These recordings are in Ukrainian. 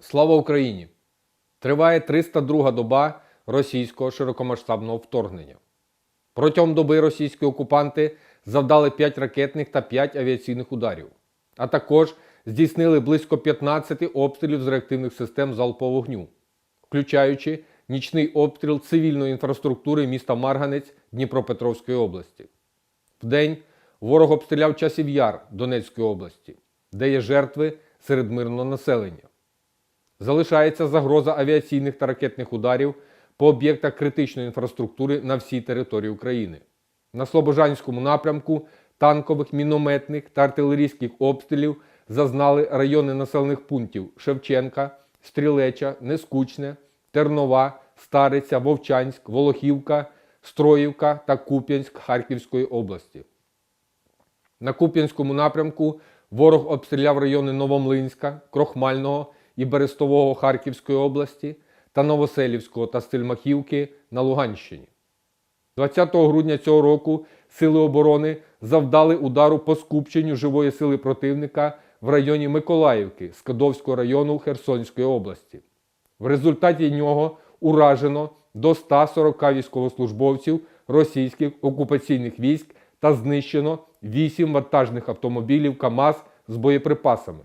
Слава Україні! Триває 302 доба російського широкомасштабного вторгнення. Протягом доби російські окупанти завдали 5 ракетних та 5 авіаційних ударів, а також здійснили близько 15 обстрілів з реактивних систем залпового вогню, включаючи нічний обстріл цивільної інфраструктури міста Марганець Дніпропетровської області. Вдень ворог обстріляв часів Яр Донецької області, де є жертви серед мирного населення. Залишається загроза авіаційних та ракетних ударів по об'єктах критичної інфраструктури на всій території України. На Слобожанському напрямку танкових, мінометних та артилерійських обстрілів зазнали райони населених пунктів Шевченка, Стрілеча, Нескучне, Тернова, Стариця, Вовчанськ, Волохівка, Строївка та Куп'янськ Харківської області. На Куп'янському напрямку ворог обстріляв райони Новомлинська, Крохмального і Берестового Харківської області та Новоселівського та Стельмахівки на Луганщині. 20 грудня цього року Сили оборони завдали удару по скупченню живої сили противника в районі Миколаївки Скадовського району Херсонської області. В результаті нього уражено до 140 військовослужбовців російських окупаційних військ та знищено 8 вантажних автомобілів КАМАЗ з боєприпасами.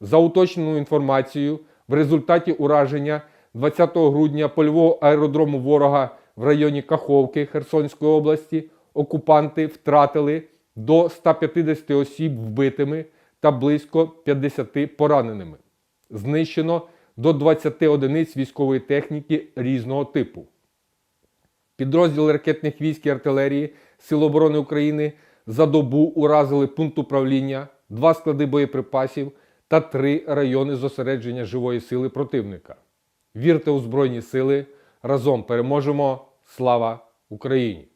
За уточненою інформацією, в результаті ураження 20 грудня польового аеродрому ворога в районі Каховки Херсонської області окупанти втратили до 150 осіб вбитими та близько 50 пораненими. Знищено до 20 одиниць військової техніки різного типу. Підрозділи ракетних військ і артилерії Сил оборони України за добу уразили пункт управління, два склади боєприпасів та три райони зосередження живої сили противника. Вірте у Збройні сили! Разом переможемо! Слава Україні!